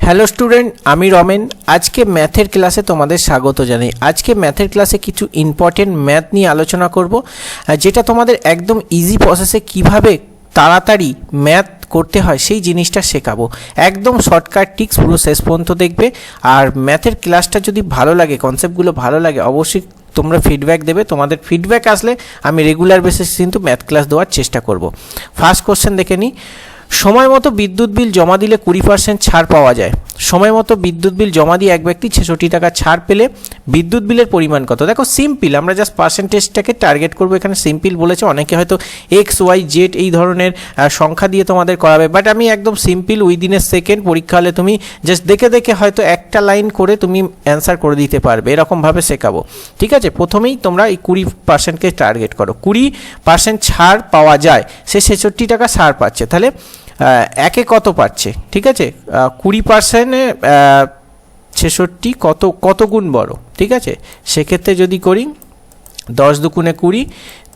Hello student আমি রমেন। আজকে ম্যাথের ক্লাসে তোমাদের স্বাগত জানাই। আজকে ম্যাথের ক্লাসে কিছু ইম্পর্টেন্ট ম্যাথ নিয়ে আলোচনা করব যেটা তোমাদের একদম ইজি প্রসেসে কীভাবে তাড়াতাড়ি ম্যাথ করতে হয় সেই জিনিসটা শেখাবো। একদম শর্টকাট টিক্স পুরো শেষ পর্যন্ত দেখবে। আর ম্যাথের ক্লাসটা যদি ভালো লাগে কনসেপ্টগুলো ভালো লাগে, অবশ্যই তোমরা ফিডব্যাক দেবে। তোমাদের ফিডব্যাক আসলে আমি রেগুলার বেসিস কিন্তু ম্যাথ ক্লাস দেওয়ার চেষ্টা করব। ফার্স্ট কোশ্চেন দেখে নিই। সময় মতো বিদ্যুৎ বিল জমা দিলে কুড়ি পার্সেন্ট ছাড় পাওয়া যায়। সময় মতো বিদ্যুৎ বিল জমা দিয়ে এক ব্যক্তি ছেষট্টি টাকা ছাড় পেলে বিদ্যুৎ বিলের পরিমাণ কত? দেখো সিম্পল আমরা জাস্ট পার্সেন্টেজটাকে টার্গেট করব। এখানে সিম্পল বলেছে, অনেকে হয়তো এক্স ওয়াই জেড এই ধরনের সংখ্যা দিয়ে তোমাদের করাবে। বাট আমি একদম সিম্পল উইদিন এ সেকেন্ড পরীক্ষা হলে তুমি জাস্ট দেখে দেখে হয়তো একটা লাইন করে তুমি অ্যান্সার করে দিতে পারবে। এরকমভাবে শেখাবো। ঠিক আছে? প্রথমেই তোমরা এই কুড়ি পার্সেন্টকে টার্গেট করো। কুড়ি পার্সেন্ট ছাড় পাওয়া যায়। সে ছেষট্টি টাকা ছাড় পাচ্ছে। তাহলে একে কত পাচ্ছে? ঠিক আছে? কুড়ি পার্সেন্টে ছেষট্টি কত কত গুণ বড়? ঠিক আছে? সেক্ষেত্রে যদি করি, দশ দুগুণে কুড়ি,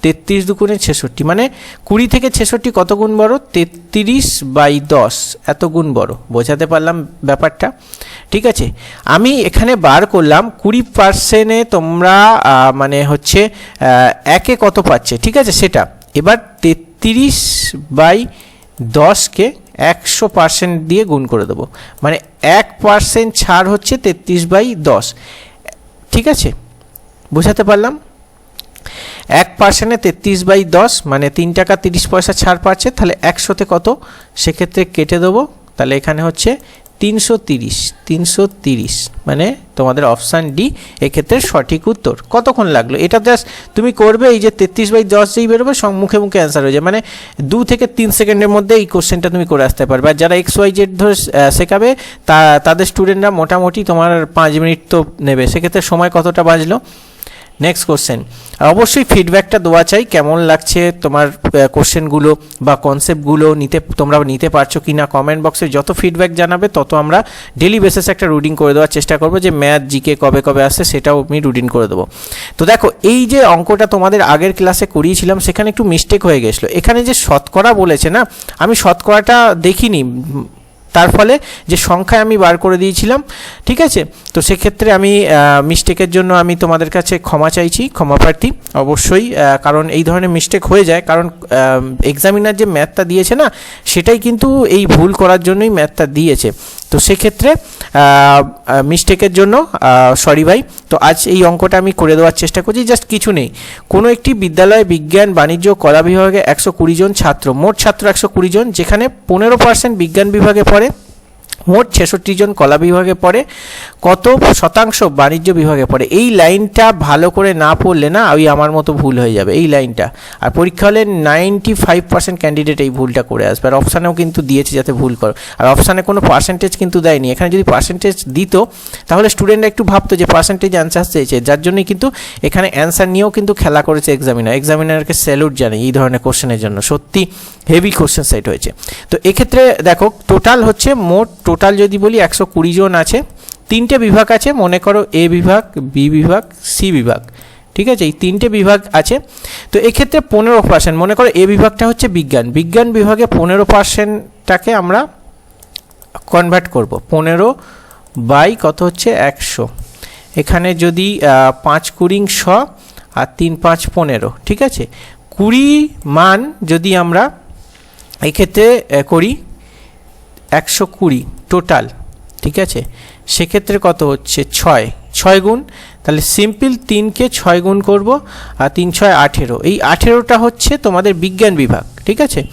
তেত্রিশ দুগুণে ছেষট্টি মানে কুড়ি থেকে ছেষট্টি কত গুণ বড়? তেত্রিশ বাই দশ, এত গুণ বড়। বোঝাতে পারলাম ব্যাপারটা? ঠিক আছে? আমি এখানে বার করলাম, কুড়ি পার্সেন্টে তোমরা মানে হচ্ছে একে কত পাচ্ছে? ঠিক আছে? সেটা। এবার তেত্রিশ বাই দশকে একশো পার্সেন্ট দিয়ে গুণ করে দেবো। মানে এক পার্সেন্ট ছাড় হচ্ছে তেত্রিশ বাই দশ। ঠিক আছে? বোঝাতে পারলাম? এক পার্সেন্টে তেত্রিশ বাই দশ মানে তিন টাকা তিরিশ পয়সা ছাড় পাচ্ছে, তাহলে একশোতে কত? সেক্ষেত্রে কেটে দেবো। তাহলে এখানে হচ্ছে তিনশো তিরিশ তিনশো তিরিশ মানে তোমাদের অপশান ডি এক্ষেত্রে সঠিক উত্তর। কতক্ষণ লাগল? এটা জাস্ট তুমি করবে এই যে তেত্রিশ বাই দশ যেই বেরোবে মুখে মুখে অ্যান্সার হয়ে যায়। মানে দু থেকে তিন সেকেন্ডের মধ্যে এই কোশ্চেনটা তুমি করে আসতে পারবে। আর যারা এক্স ওয়াই জেড ধরে শেখাবে, তা তাদের স্টুডেন্টরা মোটামুটি তোমার পাঁচ মিনিট তো নেবে। সেক্ষেত্রে সময় কতটা বাজলো নেক্সট কোশ্চেন অবশ্যই ফিডব্যাকটা দেওয়া চাই, কেমন লাগছে তোমার কোশ্চেনগুলো বা কনসেপ্টগুলো নিতে, তোমরা নিতে পারছ কি না কমেন্ট বক্সে যত ফিডব্যাক জানাবে, তত আমরা ডেলি বেসিস একটা রুটিন করে দেওয়ার চেষ্টা করব যে ম্যাথ জিকে কবে কবে আসে সেটাও আমি রুটিন করে দেবো। তো দেখো, এই যে অঙ্কটা তোমাদের আগের ক্লাসে করিয়েছিলাম, সেখানে একটু মিস্টেক হয়ে গেছিল। এখানে যে শতকরা বলেছে না, আমি শতকরাটা দেখিনি তার ফলে যে সংখ্যায় আমি বার করে দিয়েছিলাম, ঠিক আছে? তো সেক্ষেত্রে আমি মিস্টেকের জন্য আমি তোমাদের কাছে ক্ষমা চাইছি, ক্ষমা প্রার্থী, অবশ্যই কারণ এই ধরনের মিস্টেক হয়ে যায়। কারণ এক্সামিনার যে ম্যাথটা দিয়েছে না, সেটাই কিন্তু এই ভুল করার জন্যই ম্যাথটা দিয়েছে। তো সেক্ষেত্রে মিস্টেকের জন্য সরি ভাই, তো আজ এই অঙ্কটা আমি করে দেওয়ার চেষ্টা করছি জাস্ট কিছু নেই। কোনো একটি বিদ্যালয়ে বিজ্ঞান, বাণিজ্য, কলা বিভাগে একশো কুড়ি জন ছাত্র, মোট ছাত্র একশো কুড়ি জন, যেখানে পনেরো পার্সেন্ট বিজ্ঞান বিভাগে পড়ে মোট ছেষট্টি জন কলা বিভাগে পড়ে, কত শতাংশ বাণিজ্য বিভাগে পড়ে? এই লাইনটা ভালো করে না পড়লে না ওই আমার মতো ভুল হয়ে যাবে, এই লাইনটা। আর পরীক্ষা হলে নাইনটি ফাইভ পার্সেন্ট ক্যান্ডিডেট এই ভুলটা করে আসবে, আর অপশানেও কিন্তু দিয়েছে যাতে ভুল করো। আর অপশানে কোনো পার্সেন্টেজ কিন্তু দেয়নি, এখানে যদি পার্সেন্টেজ দিত, তাহলে স্টুডেন্টরা একটু ভাবতো যে পার্সেন্টেজ অ্যান্সার চেয়েছে, যার জন্যই কিন্তু এখানে অ্যান্সার নিয়েও কিন্তু খেলা করেছে এক্সামিনার এক্সামিনারকে স্যালুট জানাই এই ধরনের কোশ্চেনের জন্য। সত্যি হেভি কোশ্চেন সেট হয়েছে। তো এক্ষেত্রে দেখো টোটাল হচ্ছে মোট টোটাল যদি বলি একশো কুড়ি জন আছে, তিনটে বিভাগ আছে, মনে করো এ বিভাগ, বি বিভাগ, সি বিভাগ, ঠিক আছে? এই তিনটে বিভাগ আছে। তো এক্ষেত্রে পনেরো পার্সেন্ট মনে করো এ বিভাগটা হচ্ছে বিজ্ঞান। বিজ্ঞান বিভাগে পনেরো পার্সেন্টটাকে আমরা কনভার্ট করব। পনেরো বাই কত হচ্ছে? একশো। এখানে যদি পাঁচ কুড়িং শ আর তিন পাঁচ পনেরো, ঠিক আছে? কুড়ি মান যদি আমরা এক্ষেত্রে করি একশো কুড়ি টোটাল ঠিক আছে? সেক্ষেত্রে কত হচ্ছে? ছয়। ছয় গুণ, তাহলে সিম্পল তিনকে ছয় গুণ করব আর তিন ছয় আঠেরো। এই আঠেরোটা হচ্ছে তোমাদের বিজ্ঞান বিভাগ, ঠিক আছে?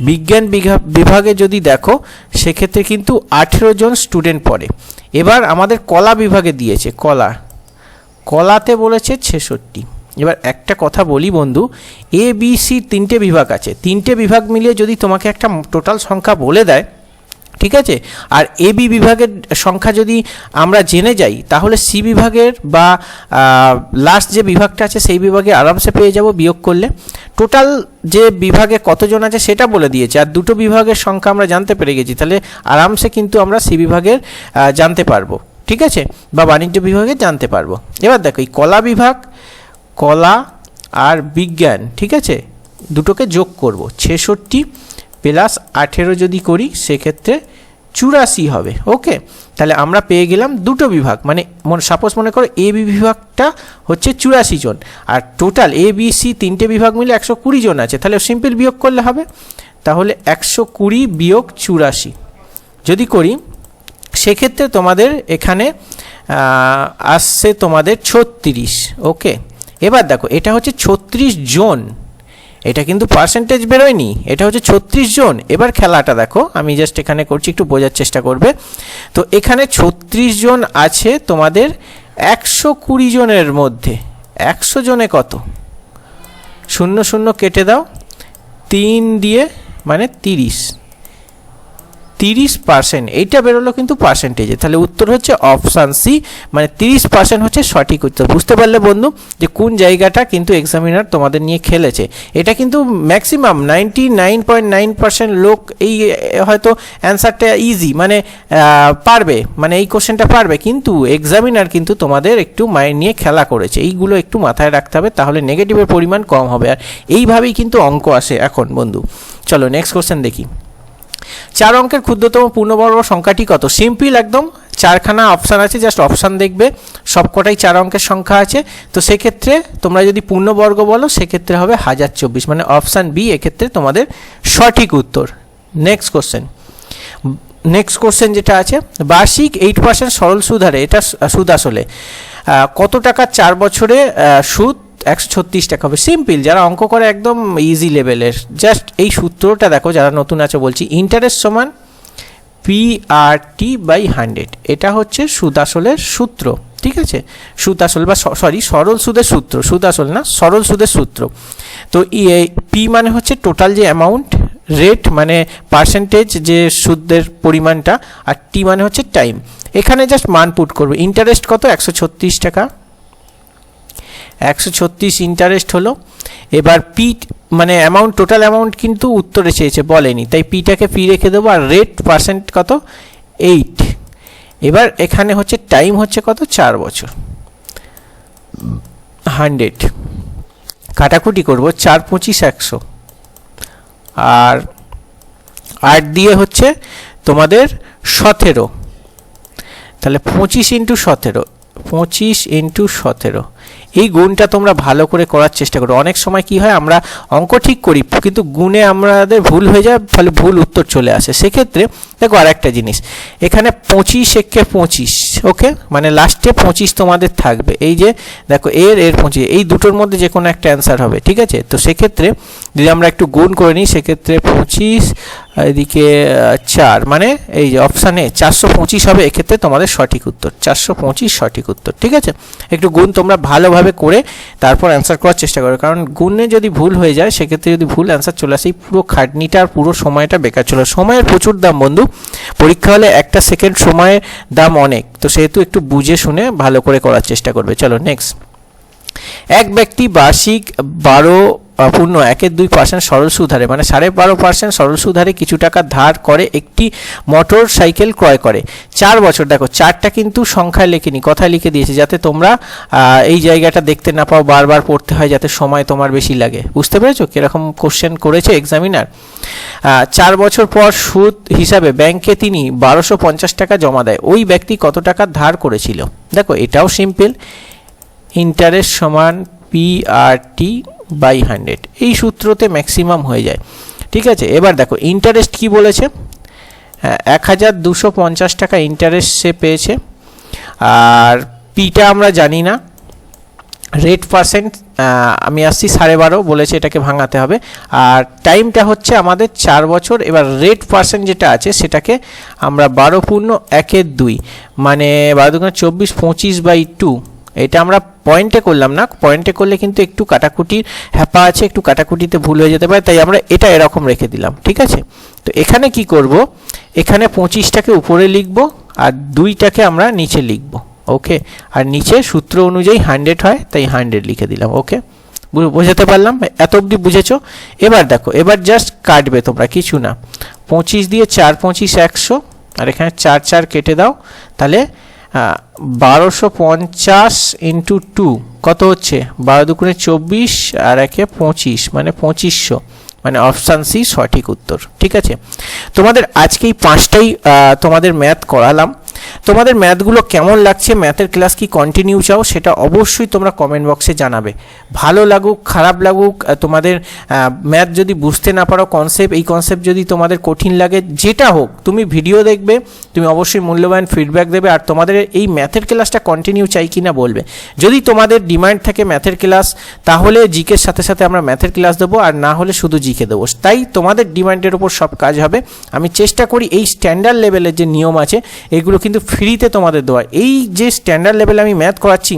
বিজ্ঞান বিভাগে যদি দেখো, সেক্ষেত্রে কিন্তু আঠেরো জন স্টুডেন্ট পড়ে। এবার আমাদের কলা বিভাগে দিয়েছে, কলা। কলাতে বলেছে ছেষট্টি। এবার একটা কথা বলি বন্ধু এ বি সি তিনটে বিভাগ আছে। তিনটে বিভাগ মিলিয়ে যদি তোমাকে একটা টোটাল সংখ্যা বলে দেয় ঠিক আছে? আর এ বি বিভাগের সংখ্যা যদি আমরা জেনে যাই, তাহলে সি বিভাগের বা লাস্ট যে বিভাগটা আছে, সেই বিভাগে আরামসে পেয়ে যাব বিয়োগ করলে। টোটাল যে বিভাগে কতজন আছে, সেটা বলে দিয়েছে। আর দুটো বিভাগের সংখ্যা আমরা জানতে পেরে গেছি, তাহলে আরামসে কিন্তু আমরা সি বিভাগের জানতে পারব। ঠিক আছে? বা বাণিজ্য বিভাগে জানতে পারব। এবার দেখো, এই কলা বিভাগ, কলা আর বিজ্ঞান, ঠিক আছে? দুটোকে যোগ করব। ছেষট্টি প্লাস আঠেরো যদি করি, সেক্ষেত্রে চুরাশি হবে ওকে তাহলে আমরা পেয়ে গেলাম দুটো বিভাগ মানে সাপোজ মনে করো এ বিভাগটা হচ্ছে চুরাশি জন, আর টোটাল এ বি সি তিনটে বিভাগ মিলে একশো কুড়ি জন আছে, তাহলে সিম্পল বিয়োগ করলে হবে, তাহলে একশো কুড়ি বিয়োগ চুরাশি। যদি করি, সেক্ষেত্রে তোমাদের এখানে আসছে তোমাদের ছত্রিশ ওকে এবার দেখো, এটা হচ্ছে ছত্রিশ জন। এটা কিন্তু পার্সেন্টেজ বেরোয়নি, এটা হচ্ছে ছত্রিশ জন। এবার খেলাটা দেখো, আমি জাস্ট এখানে করছি, একটু বোঝার চেষ্টা করবে। তো এখানে ছত্রিশ জন আছে তোমাদের একশো কুড়ি জনের মধ্যে। একশো জনে কত? শূন্য শূন্য কেটে দাও। তিন দিয়ে মানে তিরিশ। তিরিশ পার্সেন্ট এইটা বেরোলো কিন্তু পার্সেন্টেজে তাহলে উত্তর হচ্ছে অপশান সি মানে তিরিশ পার্সেন্ট হচ্ছে সঠিক উত্তর। বুঝতে পারলে বন্ধু যে কোন জায়গাটা কিন্তু এক্সামিনার তোমাদের নিয়ে খেলেছে। এটা কিন্তু maximum ninety nine point nine percent লোক এই, হয়তো অ্যান্সারটা ইজি মানে পারবে মানে এই কোশ্চেনটা পারবে। কিন্তু এক্সামিনার কিন্তু তোমাদের একটু মাইন্ড নিয়ে খেলা করেছে। এইগুলো একটু মাথায় রাখতে হবে, তাহলে নেগেটিভের পরিমাণ কম হবে। আর এইভাবেই কিন্তু অঙ্ক আসে এখন বন্ধু। চলো নেক্সট কোশ্চেন দেখি। চার অঙ্কের ক্ষুদ্রতম পূর্ণবর্গ সংখ্যাটি কত? সিম্পল একদম। চারখানা অপশান আছে জাস্ট অপশান দেখবে। সবকটাই চার অঙ্কের সংখ্যা আছে। তো সেক্ষেত্রে তোমরা যদি পূর্ণবর্গ বলো, সেক্ষেত্রে হবে হাজার চব্বিশ। মানে অপশান বি এক্ষেত্রে তোমাদের সঠিক উত্তর। নেক্সট কোশ্চেন নেক্সট কোশ্চেন যেটা আছে, বার্ষিক এইট পার্সেন্ট সরল সুদ হারে, এটা সুদ আসলে কত টাকা চার বছরে সুদ একশো ছত্রিশ টাকা হবে। সিম্পল যারা অঙ্ক করে একদম ইজি লেভেলের জাস্ট এই সূত্রটা দেখো, যারা নতুন আছে বলছি ইন্টারেস্ট সমান P R T by hundred এটা হচ্ছে সুদ আসলের সূত্র, ঠিক আছে? সুদ আসল বা সরি সরল সুদের সূত্র সুদ আসল না, সরল সুদের সূত্র। তো পি মানে হচ্ছে টোটাল যে অ্যামাউন্ট রেট মানে পার্সেন্টেজ যে সুদের পরিমাণটা, আর টি মানে হচ্ছে টাইম এখানে জাস্ট মান পুট করবে। ইন্টারেস্ট কত? একশো ছত্রিশ টাকা। একশো ছত্রিশ ইন্টারেস্ট হলো। এবার পি মানে অ্যামাউন্ট টোটাল অ্যামাউন্ট কিন্তু উত্তরে চেয়েছে, বলেনি। তাই পিটাকে পি রেখে দেবো আর রেট পার্সেন্ট কত? এইট এবার এখানে হচ্ছে টাইম হচ্ছে কত? চার বছর। হান্ড্রেড কাটাকুটি করব, চার পঁচিশ একশো। আর, আট দিয়ে হচ্ছে তোমাদের সতেরো। তাহলে পঁচিশ ইন্টু সতেরো। পঁচিশ ইন্টু সতেরো। এই গুণটা তোমরা ভালো করে করার চেষ্টা করো। অনেক সময় কি হয়, আমরা অঙ্ক ঠিক করি, কিন্তু গুণে আমাদের ভুল হয়ে যায়, ফলে ভুল উত্তর চলে আসে। সেক্ষেত্রে দেখো আর একটা জিনিস, এখানে পঁচিশ একে পঁচিশ, ওকে? মানে লাস্টে পঁচিশ তোমাদের থাকবে। এই যে দেখো, এর এর পঁচিশ, এই দুটোর মধ্যে যে কোনো একটা অ্যান্সার হবে, ঠিক আছে? তো সেক্ষেত্রে যদি আমরা একটু গুণ করে নিই, সেক্ষেত্রে পঁচিশ এদিকে চার মানে এই যে অপশানে চারশো পঁচিশ হবে, এক্ষেত্রে তোমাদের সঠিক উত্তর, চারশো পঁচিশ সঠিক উত্তর, ঠিক আছে? একটু গুণ তোমরা ভালোভাবে করে তারপর অ্যান্সার করার চেষ্টা করো কারণ গুণে যদি ভুল হয়ে যায়, সেক্ষেত্রে যদি ভুল অ্যান্সার চলে আসে পুরো খাটনিটা আর পুরো সময়টা বেকার চলে। সময়ের প্রচুর দাম বন্ধু। পরীক্ষা হলে একটা সেকেন্ড সময়ের দাম অনেক। তো সেহেতু একটু বুঝে শুনে ভালো করে করার চেষ্টা করবে। চলো নেক্সট এক ব্যক্তি বার্ষিক বারো পূর্ণ একের দুই পার্সেন্ট সরল সুধারে মানে সাড়ে বারো পার্সেন্ট সরল সুধারে কিছু টাকা ধার করে একটি মোটর সাইকেল ক্রয় করে। চার বছর, দেখো, চারটা কিন্তু সংখ্যায় লেখেনি, কথায় লিখে দিয়েছে, যাতে তোমরা এই জায়গাটা দেখতে না পাও, বারবার পড়তে হয় যাতে সময় তোমার বেশি লাগে। বুঝতে পেরেছ কীরকম কোশ্চেন করেছে এক্সামিনার চার বছর পর সুদ হিসাবে ব্যাংকে তিনি বারোশো পঞ্চাশ টাকা জমা দেয়। ওই ব্যক্তি কত টাকা ধার করেছিল? দেখো, এটাও সিম্পল ইন্টারেস্ট সমান P R T by hundred এই সূত্রতে ম্যাক্সিমাম হয়ে যায়। ঠিক আছে? এবার দেখো ইন্টারেস্ট কি বলেছে? হ্যাঁ, এক হাজার দুশো পঞ্চাশ টাকা ইন্টারেস্ট সে পেয়েছে। আর পিটা আমরা জানি না। রেট পার্সেন্ট আমি আসছি সাড়ে বারো বলেছে এটাকে ভাঙাতে হবে। আর টাইমটা হচ্ছে আমাদের চার বছর। এবার রেট পার্সেন্ট যেটা আছে সেটাকে আমরা বারো পূর্ণ একের দুই। মানে বারো দুগুণে চব্বিশ পঁচিশ বাই টু এটা আমরা পয়েন্টে করলাম না। পয়েন্টে করলে কিন্তু একটু কাটাকুটির হ্যাপা আছে, একটু কাটাকুটিতে ভুল হয়ে যেতে পারে, তাই আমরা এটা এরকম রেখে দিলাম, ঠিক আছে? তো এখানে কি করব? এখানে পঁচিশটাকে উপরে লিখব আর দুইটাকে আমরা নিচে লিখব ওকে আর নিচে সূত্র অনুযায়ী হান্ড্রেড হয়, তাই হান্ড্রেড লিখে দিলাম ওকে বোঝাতে পারলাম? এত অবধি বুঝেছ? এবার দেখো, এবার জাস্ট কাটবে তোমরা, কিছু না। পঁচিশ দিয়ে চার, পঁচিশ একশো, আর এখানে চার চার কেটে দাও, তাহলে বারোশো পঞ্চাশ ইন্টু টু কত হচ্ছে? বারো দুগুণে চব্বিশ আর একে পঁচিশ মানে পঁচিশশো। মানে অপশান সি সঠিক উত্তর, ঠিক আছে? তোমাদের আজকে এই পাঁচটাই তোমাদের ম্যাথ করালাম। তোমাদের ম্যাথগুলো কেমন লাগছে? ম্যাথের ক্লাস কি কন্টিনিউ চাও? সেটা অবশ্যই তোমরা কমেন্ট বক্সে জানাবে। ভালো লাগুক, খারাপ লাগুক তোমাদের ম্যাথ যদি বুঝতে না পারো কনসেপ্ট এই কনসেপ্ট যদি তোমাদের কঠিন লাগে, যেটা হোক, তুমি ভিডিও দেখবে, তুমি অবশ্যই মূল্যবান ফিডব্যাক দেবে আর তোমাদের এই ম্যাথের ক্লাসটা কন্টিনিউ চাই কি না বলবে। যদি তোমাদের ডিমান্ড থাকে ম্যাথের ক্লাস, তাহলে জিকের সাথে সাথে আমরা ম্যাথের ক্লাস দেবো আর না হলে শুধু জিকে দেবো। তাই তোমাদের ডিমান্ডের ওপর সব কাজ হবে। আমি চেষ্টা করি এই স্ট্যান্ডার্ড লেভেলের যে নিয়ম আছে, এগুলো কিন্তু ফ্রিতে তোমাদের দেওয়া। এই যে স্ট্যান্ডার্ড লেভেলে আমি ম্যাথ করাচ্ছি,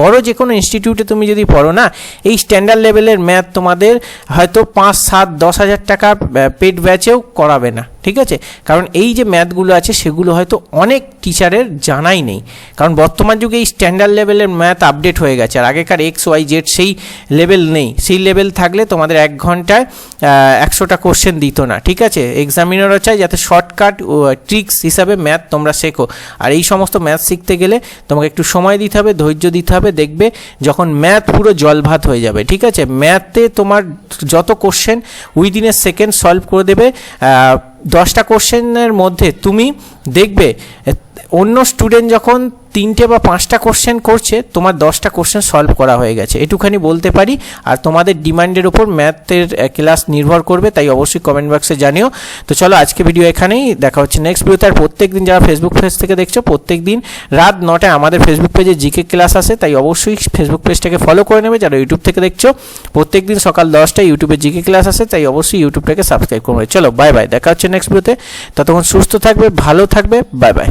বড় যে কোনো ইনস্টিটিউটে তুমি যদি পড়ো না, এই স্ট্যান্ডার্ড লেভেলের ম্যাথ তোমাদের হয়তো পাঁচ, সাত, দশ হাজার টাকা পেড ব্যাচেও করাবে না। ঠিক আছে? কারণ এই যে ম্যাথগুলো আছে, সেগুলো হয়তো অনেক টিচারের জানাই নেই। কারণ বর্তমান যুগে এই স্ট্যান্ডার্ড লেভেলের ম্যাথ আপডেট হয়ে গেছে, আর আগেকার এক্স ওয়াই জেড সেই লেভেল নেই। সেই লেভেল থাকলে তোমাদের এক ঘন্টায় একশোটা কোশ্চেন দিত না, ঠিক আছে? এক্সামিনারও চাই যাতে শর্টকাট ট্রিক্স হিসাবে ম্যাথ তোমরা শেখো। আর এই সমস্ত ম্যাথ শিখতে গেলে তোমাকে একটু সময় দিতে হবে, ধৈর্য দিতে হবে। দেখবে যখন ম্যাথ পুরো জলভাত হয়ে যাবে, ঠিক আছে? ম্যাথে তোমার যত question within a second solve করে দেবে দশটা কোশ্চেনের মধ্যে তুমি দেখবে অন্য স্টুডেন্ট যখন তিনটে বা পাঁচটা কোশ্চেন করছে, তোমার দশটা কোশ্চেন সলভ করা হয়ে গেছে। এটুখানি বলতে পারি, আর তোমাদের ডিমান্ডের উপর ম্যাথের ক্লাস নির্ভর করবে, তাই অবশ্যই কমেন্ট বক্সে জানিও। তো চলো, আজকে ভিডিও এখানেই, দেখা হচ্ছে নেক্সট ভিডিওতে আর প্রত্যেক দিন যারা ফেসবুক পেজ থেকে দেখছ প্রত্যেক দিন রাত নটায় আমাদের ফেসবুক পেজে জিকে ক্লাস আসে, তাই অবশ্যই ফেসবুক পেজটাকে ফলো করে নেবে। যারা ইউটিউব থেকে দেখছ প্রত্যেক দিন সকাল দশটায় ইউটিউবে জিকে ক্লাস আসে, তাই অবশ্যই ইউটিউবটাকে সাবস্ক্রাইব করবে চলো বাই বাই দেখা হচ্ছে নেক্সট ভিডিওতে ততক্ষণ সুস্থ থাকবে, ভালো থাকবে বাই বাই